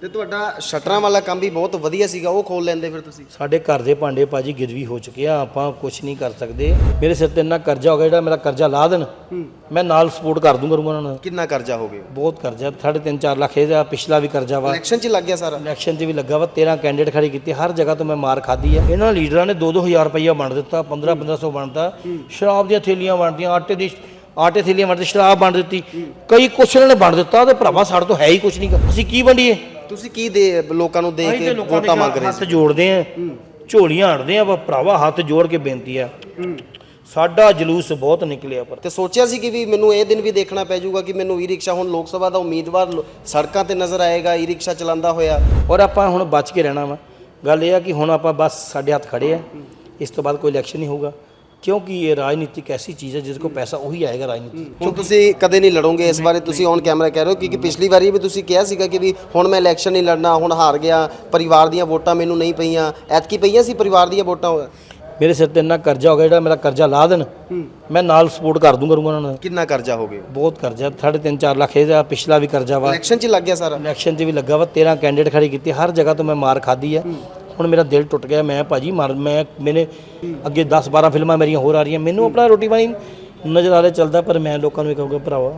ਤੇ ਤੁਹਾਡਾ ਸ਼ਟਰਾਂ ਵਾਲਾ ਕੰਮ ਵੀ ਬਹੁਤ ਵਧੀਆ ਸੀਗਾ ਉਹ ਖੋਲ ਲੈਂਦੇ ਫਿਰ ਤੁਸੀਂ? ਸਾਡੇ ਘਰ ਦੇ ਭਾਂਡੇ ਭਾਜੀ ਗਿਰਵੀ ਹੋ ਚੁੱਕੇ ਆ ਆਪਾਂ ਕੁਝ ਨਹੀਂ ਕਰ ਸਕਦੇ। ਮੇਰੇ ਸਿਰ ਤੇ ਇੰਨਾ ਕਰਜ਼ਾ ਹੋ ਗਿਆ ਜਿਹੜਾ ਮੇਰਾ ਕਰਜ਼ਾ ਲਾ ਦੇਣ ਮੈਂ ਨਾਲ ਸਪੋਰਟ ਕਰ ਦੂੰਗਾ ਉਹਨਾਂ ਨੂੰ ਕਿੰਨਾ ਕਰਜ਼ਾ ਹੋ ਗਿਆ? ਬਹੁਤ ਕਰਜ਼ਾ ਸਾਢੇ ਤਿੰਨ 4 ਲੱਖ ਇਹਦਾ ਪਿਛਲਾ ਵੀ ਕਰਜ਼ਾ ਵਾ। ਇਲੈਕਸ਼ਨ 'ਚ ਲੱਗ ਗਿਆ ਸਾਰਾ? ਇਲੈਕਸ਼ਨ 'ਚ ਵੀ ਲੱਗਾ ਵਾ 13 ਕੈਂਡੀਡੇਟ ਖੜੀ ਕੀਤੀ ਹਰ ਜਗ੍ਹਾ ਤੋਂ ਮੈਂ ਮਾਰ ਖਾਦੀ ਆ। ਇਹਨਾਂ ਲੀਡਰਾਂ ਨੇ 2-2000 ਰੁਪਈਆ ਵੰਡ ਦਿੱਤਾ 15-1500 ਵੰਡਤਾ। ਸ਼ਰਾਬ ਦੀਆਂ ਥੈਲੀਆਂ ਵੰਡਦੀਆਂ ਆਟੇ ਦੀ ਆਟੇ ਥੈਲੀਆਂ ਵੰਡ ਸ਼ਰਾਬ ਵੰਡ ਦਿੱਤੀ। ਕਈ ਕੁਛ ਇਹਨਾਂ ਨੇ ਵੰਡ ਦਿੱਤਾ ਤੇ ਭਰਾਵਾ ਸਾਡੇ ਤੋਂ ਹੈ ਹੀ ਕੁਛ ਨਹੀਂ। ਅਸੀਂ ਕੀ ਵੰਡੀਏ? ਤੁਸੀਂ ਕੀ ਦੇ ਲੋਕਾਂ ਨੂੰ ਅਸੀਂ ਕੇ ਵੋਟਾਂ ਦੇ ਮੰਗ ਰਹੇ ਹੱਥ ਜੋੜਦੇ ਆ ਝੋਲੀਆਂ ਹੜਦੇ ਆ ਭਰਾਵਾ ਹੱਥ ਜੋੜ ਕੇ ਬੇਨਤੀ ਆ। ਸਾਡਾ ਜਲੂਸ ਬਹੁਤ ਨਿਕਲਿਆ ਪਰ। ਤੇ ਸੋਚਿਆ ਸੀ ਕਿ ਵੀ ਮੈਨੂੰ ਇਹ ਦਿਨ ਵੀ ਦੇਖਣਾ ਪੈ ਜਾਊਗਾ ਕਿ ਮੈਨੂੰ ਈ ਰਿਕਸ਼ਾ ਹੁਣ ਲੋਕ ਸਭਾ ਦਾ ਉਮੀਦਵਾਰ ਸੜਕਾਂ ਤੇ ਨਜ਼ਰ ਆਏਗਾ ਈ ਰਿਕਸ਼ਾ ਚਲਾਉਂਦਾ ਹੋਇਆ। ਔਰ ਆਪਾਂ ਹੁਣ ਬਚ ਕੇ ਰਹਿਣਾ ਵਾ। ਗੱਲ ਇਹ ਆ ਕਿ ਹੁਣ ਆਪਾਂ ਬਸ ਸਾਡੇ ਹੱਥ ਖੜੇ ਆ। ਇਸ ਤੋਂ ਬਾਅਦ ਕੋਈ ਇਲੈਕਸ਼ਨ ਨਹੀਂ ਹੋਊਗਾ। ਕਿਉਂਕਿ ਇਹ ਰਾਜਨੀਤਿਕ ਐਸੀ ਚੀਜ਼ ਹੈ ਜਿਸ ਕੋ ਪੈਸਾ ਉਹੀ ਆਏਗਾ ਰਾਜਨੀਤੀ ਹੁਣ ਤੁਸੀਂ ਕਦੇ ਨਹੀਂ ਲੜੋਗੇ ਇਸ ਬਾਰੇ ਤੁਸੀਂ ਔਨ ਕੈਮਰਾ ਕਹਿ ਰਹੇ ਹੋ ਕਿਉਂਕਿ ਪਿਛਲੀ ਵਾਰੀ ਵੀ ਤੁਸੀਂ ਕਿਹਾ ਸੀਗਾ ਕਿ ਵੀ ਹੁਣ ਮੈਂ ਇਲੈਕਸ਼ਨ ਨਹੀਂ ਲੜਨਾ ਹੁਣ ਹਾਰ ਗਿਆ ਪਰਿਵਾਰ ਦੀਆਂ ਵੋਟਾਂ ਮੈਨੂੰ ਨਹੀਂ ਪਈਆਂ। ਐਤਕੀ ਪਈਆਂ ਸੀ ਪਰਿਵਾਰ ਦੀਆਂ ਵੋਟਾਂ? ਮੇਰੇ ਸਿਰ ਤੇ ਇੰਨਾ ਕਰਜ਼ਾ ਹੋ ਗਿਆ ਜਿਹੜਾ ਮੇਰਾ ਕਰਜ਼ਾ ਲਾ ਦੇਣ ਮੈਂ ਨਾਲ ਸਪੋਰਟ ਕਰ ਦੂੰਗਾ ਉਹਨਾਂ ਨੂੰ ਕਿੰਨਾ ਕਰਜ਼ਾ ਹੋ ਗਿਆ? ਬਹੁਤ ਕਰਜ਼ਾ ਸਾਢੇ ਤਿੰਨ 4 ਲੱਖ ਇਹਦਾ ਪਿਛਲਾ ਵੀ ਕਰਜ਼ਾ ਵਾ। ਇਲੈਕਸ਼ਨ 'ਚ ਲੱਗ ਗਿਆ ਸਾਰਾ? ਇਲੈਕਸ਼ਨ 'ਚ ਵੀ ਲੱਗਾ ਵਾ 13 ਕੈਂਡੀਡੇਟ ਖੜੀ ਕੀਤੀ ਹਰ ਜਗ੍ਹਾ ਤੋਂ ਮੈਂ ਮਾਰ ਖਾਦੀ ਆ। ਹੁਣ ਮੇਰਾ ਦਿਲ ਟੁੱਟ ਗਿਆ ਮੈਂ ਭਾਜੀ ਮਰ ਮੈਂ ਮੈਨੇ ਅੱਗੇ 10 12 ਫਿਲਮਾਂ ਮੇਰੀਆਂ ਹੋਰ ਆ ਰਹੀਆਂ ਮੈਨੂੰ ਆਪਣਾ ਰੋਟੀ ਪਾਣੀ ਨਜ਼ਰ ਆ ਰਿਹਾ ਚੱਲਦਾ ਪਰ ਮੈਂ ਲੋਕਾਂ ਨੂੰ ਇਹ ਕਹੂੰਗਾ ਭਰਾਵਾ।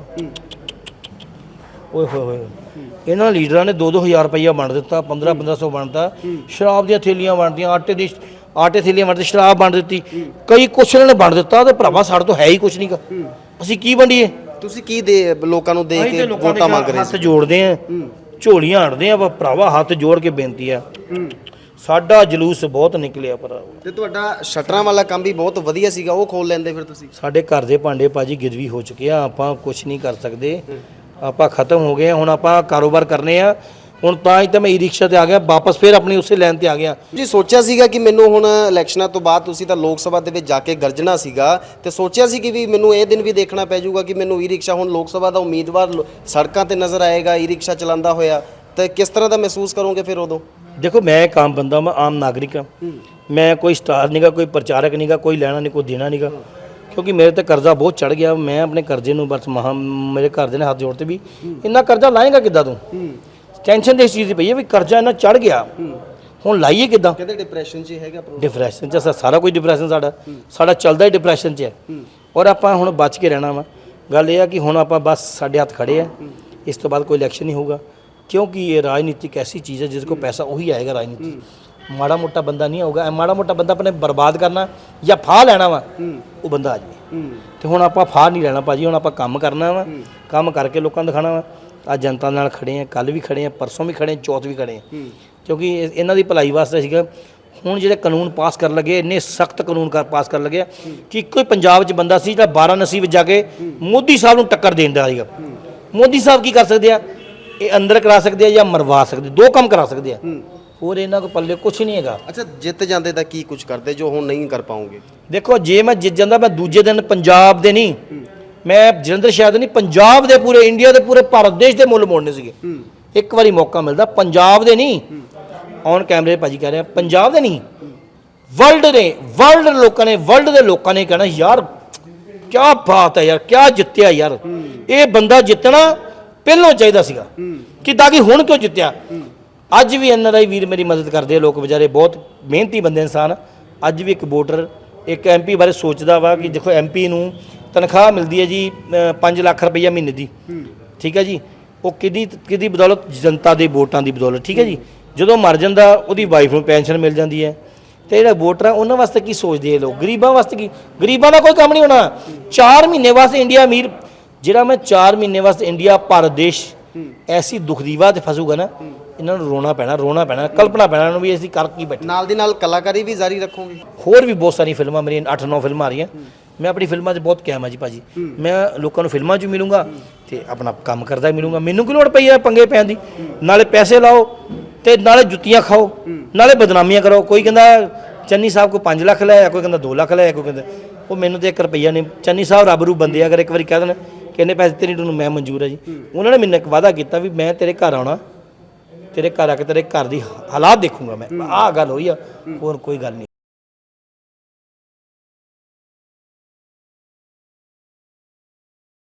ਓਏ ਹੋਏ ਹੋਏ ਇਹਨਾਂ ਲੀਡਰਾਂ ਨੇ 2-2000 ਰੁਪਈਆ ਵੰਡ ਦਿੱਤਾ 15-1500 ਵੰਡਤਾ ਸ਼ਰਾਬ ਦੀਆਂ ਥੈਲੀਆਂ ਵੰਡਦੀਆਂ ਆਟੇ ਦੀ ਆਟੇ ਥੈਲੀਆਂ ਵੰਡਦੇ ਸ਼ਰਾਬ ਵੰਡ ਦਿੱਤੀ। ਕਈ ਕੁਛ ਇਹਨਾਂ ਨੇ ਵੰਡ ਦਿੱਤਾ ਤੇ ਭਰਾਵਾ ਸਾਡੇ ਤੋਂ ਹੈ ਹੀ ਕੁਛ ਨਹੀਂਗਾ। ਅਸੀਂ ਕੀ ਵੰਡੀਏ? ਤੁਸੀਂ ਕੀ ਦੇ ਲੋਕਾਂ ਨੂੰ ਅਸੀਂ ਕੇ ਵੋਟਾਂ ਮੰਗ ਦੇ ਰਹੇ ਹੱਥ ਜੋੜਦੇ ਆ ਝੋਲੀਆਂ ਹੜਦੇ ਆ ਭਰਾਵਾ ਹੱਥ ਜੋੜ ਕੇ ਬੇਨਤੀ ਆ। ਸਾਡਾ ਜਲੂਸ ਬਹੁਤ ਨਿਕਲਿਆ ਪਰ ਤੇ ਤੁਹਾਡਾ ਸ਼ਟਰਾਂ ਵਾਲਾ ਕੰਮ ਵੀ ਬਹੁਤ ਵਧੀਆ ਸੀਗਾ ਉਹ ਖੋਲ ਲੈਂਦੇ ਫਿਰ ਤੁਸੀਂ? ਸਾਡੇ ਘਰ ਦੇ ਭਾਂਡੇ ਭਾਜੀ ਗਿਰਵੀ ਹੋ ਚੁੱਕੇ ਆ ਆਪਾਂ ਕੁਝ ਨਹੀਂ ਕਰ ਸਕਦੇ। ਆਪਾਂ ਖਤਮ ਹੋ ਗਏ ਆ, ਹੁਣ ਆਪਾਂ ਕਾਰੋਬਾਰ ਕਰਨੇ ਆ। ਹੁਣ ਤਾਂ ਹੀ ਤਾਂ ਮੈਂ ਈ ਰਿਕਸ਼ਾ ਤੇ ਆ ਗਿਆ ਵਾਪਸ ਫੇਰ ਆਪਣੀ ਉਸੇ ਲਾਈਨ ਤੇ ਆ ਗਿਆ। ਜੀ ਸੋਚਿਆ ਸੀਗਾ ਕਿ ਮੈਨੂੰ ਹੁਣ ਇਲੈਕਸ਼ਨਾਂ ਤੋਂ ਬਾਅਦ ਤੁਸੀਂ ਤਾਂ ਲੋਕ ਸਭਾ ਦੇ ਵਿੱਚ ਜਾ ਕੇ ਗਰਜਣਾ ਸੀਗਾ ਤੇ ਸੋਚਿਆ ਸੀ ਕਿ ਵੀ ਮੈਨੂੰ ਇਹ ਦਿਨ ਵੀ ਦੇਖਣਾ ਪੈ ਜਾਊਗਾ ਕਿ ਮੈਨੂੰ ਈ ਰਿਕਸ਼ਾ ਹੁਣ ਲੋਕ ਸਭਾ ਦਾ ਉਮੀਦਵਾਰ ਲੋ- ਸੜਕਾਂ ਤੇ ਨਜ਼ਰ ਆਏਗਾ ਈ ਰਿਕਸ਼ਾ ਚਲਾਉਂਦਾ ਹੋਇਆ। ਤੇ ਕਿਸ ਤਰ੍ਹਾਂ ਦਾ ਮਹਿਸੂਸ ਕਰੋਗੇ ਫਿਰ ਉਦੋਂ? ਦੇਖੋ ਮੈਂ ਇੱਕ ਆਮ ਬੰਦਾ ਮੈਂ ਆਮ ਨਾਗਰਿਕ ਹਾਂ। ਮੈਂ ਕੋਈ ਸਟਾਰ ਨਹੀਂਗਾ ਕੋਈ ਪ੍ਰਚਾਰਕ ਨਹੀਂਗਾ ਕੋਈ ਲੈਣਾ ਨਹੀਂ ਕੋਈ ਦੇਣਾ ਨਹੀਂਗਾ ਕਿਉਂਕਿ ਮੇਰੇ ਤੇ ਕਰਜ਼ਾ ਬਹੁਤ ਚੜ ਗਿਆ। ਮੈਂ ਆਪਣੇ ਕਰਜ਼ੇ ਨੂੰ ਬਸ ਮਹਾ ਮੇਰੇ ਘਰ ਦੇ ਨੇ ਹੱਥ ਜੋੜਤੇ ਵੀ ਇੰਨਾ ਕਰਜ਼ਾ ਲਾਏਗਾ ਕਿੱਦਾਂ ਤੂੰ? ਟੈਨਸ਼ਨ ਤੇ ਇਸ ਚੀਜ਼ ਦੀ ਪਈ ਹੈ ਵੀ ਕਰਜ਼ਾ ਇੰਨਾ ਚੜ ਗਿਆ। ਹੁਣ ਲਾਈਏ ਕਿੱਦਾਂ? ਕਹਿੰਦੇ ਡਿਪਰੈਸ਼ਨ 'ਚ ਹੀ ਹੈਗਾ ਪ੍ਰੋਬਲਮ ਡਿਪਰੈਸ਼ਨ ਚ ਅਸਾਂ ਸਾਰਾ ਕੁਝ ਡਿਪਰੈਸ਼ਨ ਸਾਡਾ। ਸਾਡਾ ਚੱਲਦਾ ਹੀ ਡਿਪਰੈਸ਼ਨ ਚ ਹੈ। ਔਰ ਆਪਾਂ ਹੁਣ ਬਚ ਕੇ ਰਹਿਣਾ ਵਾ। ਗੱਲ ਇਹ ਆ ਕਿ ਹੁਣ ਆਪਾਂ ਬਸ ਸਾਡੇ ਹੱਥ ਖੜੇ ਆ। ਇਸ ਤੋਂ ਬਾਅਦ ਕੋਈ ਇਲੈਕਸ਼ਨ ਨਹੀਂ ਹੋਊਗਾ। ਕਿਉਂਕਿ ਇਹ ਰਾਜਨੀਤਿਕ ਐਸੀ ਚੀਜ਼ ਹੈ ਜਿਸ ਕੋ ਪੈਸਾ ਉਹੀ ਆਏਗਾ ਰਾਜਨੀਤੀ ਮਾੜਾ ਮੋਟਾ ਬੰਦਾ ਨਹੀਂ ਆਊਗਾ ਇਹ ਮਾੜਾ ਮੋਟਾ ਬੰਦਾ ਆਪਣੇ ਬਰਬਾਦ ਕਰਨਾ ਜਾਂ ਫਾਹ ਲੈਣਾ ਵਾ ਉਹ ਬੰਦਾ ਆ ਜਾਵੇ ਤੇ ਹੁਣ ਆਪਾਂ ਫਾਹ ਨਹੀਂ ਲੈਣਾ ਭਾਜੀ ਹੁਣ ਆਪਾਂ ਕੰਮ ਕਰਨਾ ਵਾ ਕੰਮ ਕਰਕੇ ਲੋਕਾਂ ਨੂੰ ਦਿਖਾਣਾ ਵਾ ਅੱਜ ਜਨਤਾ ਨਾਲ ਖੜੇ ਆ ਕੱਲ ਵੀ ਖੜੇ ਆ ਪਰਸੋਂ ਵੀ ਖੜੇ ਆ ਚੌਥ ਵੀ ਖੜੇ ਆ ਕਿਉਂਕਿ ਇਹ- ਇਹਨਾਂ ਦੀ ਭਲਾਈ ਵਾਸਤੇ ਸੀਗਾ ਹੁਣ ਜਿਹੜੇ ਕਾਨੂੰਨ ਪਾਸ ਕਰਨ ਲੱਗੇ ਇੰਨੇ ਸਖਤ ਕਾਨੂੰਨ ਕਰ ਪਾਸ ਕਰਨ ਲੱਗੇ ਆ ਕਿ ਇੱਕੋ ਹੀ ਪੰਜਾਬ 'ਚ ਬੰਦਾ ਸੀ ਜਿਹੜਾ 12 ਨਸੀਬ ਜਾ ਕੇ ਮੋਦੀ ਸਾਹਿਬ ਨੂੰ ਟੱਕਰ ਦੇਣ ਦਾ ਸੀਗਾ ਮੋਦੀ ਸਾਹਿਬ ਕੀ ਕਰ ਸਕਦੇ ਆ ਇਹ ਅੰਦਰ ਕਰਾ ਸਕਦੇ ਆ ਜਾਂ ਮਰਵਾ ਸਕਦੇ ਦੋ ਕੰਮ ਕਰਾ ਸਕਦੇ ਆ। ਹੋਰ ਇਹਨਾਂ ਕੋ ਪੱਲੇ ਕੁਝ ਨਹੀਂ ਹੈਗਾ। ਅੱਛਾ ਜਿੱਤ ਜਾਂਦੇ ਤਾਂ ਕੀ ਕੁਝ ਕਰਦੇ ਜੋ ਹੁਣ ਨਹੀਂ ਕਰ ਪਾਉਂਗੇ? ਦੇਖੋ ਜੇ ਮੈਂ ਜਿੱਤ ਜਾਂਦਾ ਮੈਂ ਦੂਜੇ ਦਿਨ ਪੰਜਾਬ ਦੇ ਨਹੀਂ ਮੈਂ ਜਲੰਧਰ ਸ਼ਹਿਰ ਦੇ ਨਹੀਂ ਪੰਜਾਬ ਦੇ ਪੂਰੇ ਇੰਡੀਆ ਦੇ ਪੂਰੇ ਭਾਰਤ ਦੇਸ਼ ਦੇ ਮੁੱਲ ਮੋੜਨੇ ਸੀਗੇ। ਇੱਕ ਵਾਰੀ ਮੌਕਾ ਮਿਲਦਾ ਪੰਜਾਬ ਦੇ ਨਹੀਂ। ਔਨ ਕੈਮਰੇ ਭਾਜੀ ਕਹਿ ਰਿਹਾ ਪੰਜਾਬ ਦੇ ਨਹੀਂ। ਵਰਲਡ ਨੇ ਵਰਲਡ ਲੋਕਾਂ ਨੇ ਵਰਲਡ ਦੇ ਲੋਕਾਂ ਨੇ ਕਹਿਣਾ ਯਾਰ ਕੀ ਬਾਤ ਹੈ ਯਾਰ ਕੀ ਜਿੱਤਿਆ ਯਾਰ। ਇਹ ਬੰਦਾ ਜਿੱਤਣਾ ਪਹਿਲਾਂ ਚਾਹੀਦਾ ਸੀਗਾ। ਕਿ ਤਾਂ ਕਿ ਹੁਣ ਕਿਉਂ ਜਿੱਤਿਆ? ਅੱਜ ਵੀ ਐਨਆਰਆਈ ਵੀਰ ਮੇਰੀ ਮਦਦ ਕਰਦੇ ਆ ਲੋਕ ਵਿਚਾਰੇ ਬਹੁਤ ਮਿਹਨਤੀ ਬੰਦੇ ਇਨਸਾਨ। ਅੱਜ ਵੀ ਇੱਕ ਵੋਟਰ ਇੱਕ ਐਮਪੀ ਬਾਰੇ ਸੋਚਦਾ ਵਾ ਕਿ ਦੇਖੋ ਐਮਪੀ ਨੂੰ ਤਨਖਾਹ ਮਿਲਦੀ ਹੈ ਜੀ 5 ਲੱਖ ਰੁਪਈਆ ਮਹੀਨੇ ਦੀ। ਠੀਕ ਹੈ ਜੀ? ਉਹ ਕਿਹਦੀ ਕਿਹਦੀ ਬਦੌਲਤ? ਜਨਤਾ ਦੇ ਵੋਟਾਂ ਦੀ ਬਦੌਲਤ ਠੀਕ ਹੈ ਜੀ? ਜਦੋਂ ਮਰ ਜਾਂਦਾ ਉਹਦੀ ਵਾਈਫ ਨੂੰ ਪੈਨਸ਼ਨ ਮਿਲ ਜਾਂਦੀ ਹੈ। ਤੇ ਜਿਹੜਾ ਵੋਟਰ ਆ ਉਹਨਾਂ ਵਾਸਤੇ ਕੀ ਸੋਚਦੇ ਆ ਲੋਕ? ਗਰੀਬਾਂ ਵਾਸਤੇ ਕੀ? ਗਰੀਬਾਂ ਦਾ ਕੋਈ ਕੰਮ ਨਹੀਂ ਹੋਣਾ। 4 ਮਹੀਨੇ ਵਾਸਤੇ ਇੰਡੀਆ ਅਮੀਰ ਜਿਹੜਾ ਮੈਂ 4 ਮਹੀਨੇ ਵਾਸਤੇ ਇੰਡੀਆ ਭਾਰਤ ਦੇਸ਼ ਐਸੀ ਦੁਖਦੀਵਾ ਤੇ ਫਸੂਗਾ ਨਾ ਇਹਨਾਂ ਨੂੰ ਰੋਣਾ ਪੈਣਾ ਰੋਣਾ ਪੈਣਾ ਕਲਪਨਾ ਪੈਣਾ ਇਹਨੂੰ ਵੀ ਅਸੀਂ ਕਰ ਕੀ ਬੈਠੇ। ਨਾਲ ਦੀ ਨਾਲ ਕਲਾਕਾਰੀ ਵੀ ਜਾਰੀ ਰੱਖੋਗੇ। ਹੋਰ ਵੀ ਬਹੁਤ ਸਾਰੀ ਫਿਲਮਾਂ ਮੇਰੀਆਂ 8-9 ਫਿਲਮਾਂ ਆ ਰਹੀਆਂ। ਮੈਂ ਆਪਣੀ ਫਿਲਮਾਂ 'ਚ ਬਹੁਤ ਕਾਇਮ ਆ ਜੀ ਭਾਜੀ। ਮੈਂ ਲੋਕਾਂ ਨੂੰ ਫਿਲਮਾਂ 'ਚ ਮਿਲੂੰਗਾ ਤੇ ਆਪਣਾ ਕੰਮ ਕਰਦਾ ਮਿਲੂੰਗਾ। ਮੈਨੂੰ ਕੀ ਲੋੜ ਪਈ ਹੈ ਪੰਗੇ ਪੈਣ ਦੀ? ਨਾਲੇ ਪੈਸੇ ਲਾਓ ਤੇ ਨਾਲੇ ਜੁੱਤੀਆਂ ਖਾਓ। ਨਾਲੇ ਬਦਨਾਮੀਆਂ ਕਰੋ। ਕੋਈ ਕਹਿੰਦਾ ਚੰਨੀ ਸਾਹਿਬ ਕੋ 5 ਲੱਖ ਲਿਆ ਕੋਈ ਕਹਿੰਦਾ 2 ਲੱਖ ਲਿਆ ਕੋਈ ਕਹਿੰਦਾ ਉਹ ਮੈਨੂੰ ਤੇ 1 ਰੁਪਈਆ ਨਹੀਂ। ਚੰਨੀ ਸਾਹਿਬ ਰੱਬ ਰੂ ਬੰਦੇ ਆ, ਅਗਰ ਇੱਕ ਵਾਰੀ ਕਹਿ ਦੇਣ। ਕਿ ਇੰਨੇ ਪੈਸੇ ਤੇਰੀ ਨੂੰ ਮੈਂ ਮਨਜ਼ੂਰ ਹੈ ਜੀ। ਉਹਨਾਂ ਨੇ ਮੈਨੂੰ ਇੱਕ ਵਾਅਦਾ ਕੀਤਾ ਵੀ ਮੈਂ ਤੇਰੇ ਘਰ ਆਉਣਾ ਤੇਰੇ ਘਰ ਆ ਕੇ ਤੇਰੇ ਘਰ ਦੀ ਹਾਲਾਤ ਦੇਖੂੰਗਾ ਮੈਂ। ਆਹ ਗੱਲ ਹੋਈ ਆ ਹੋਰ ਕੋਈ ਗੱਲ ਨਹੀਂ।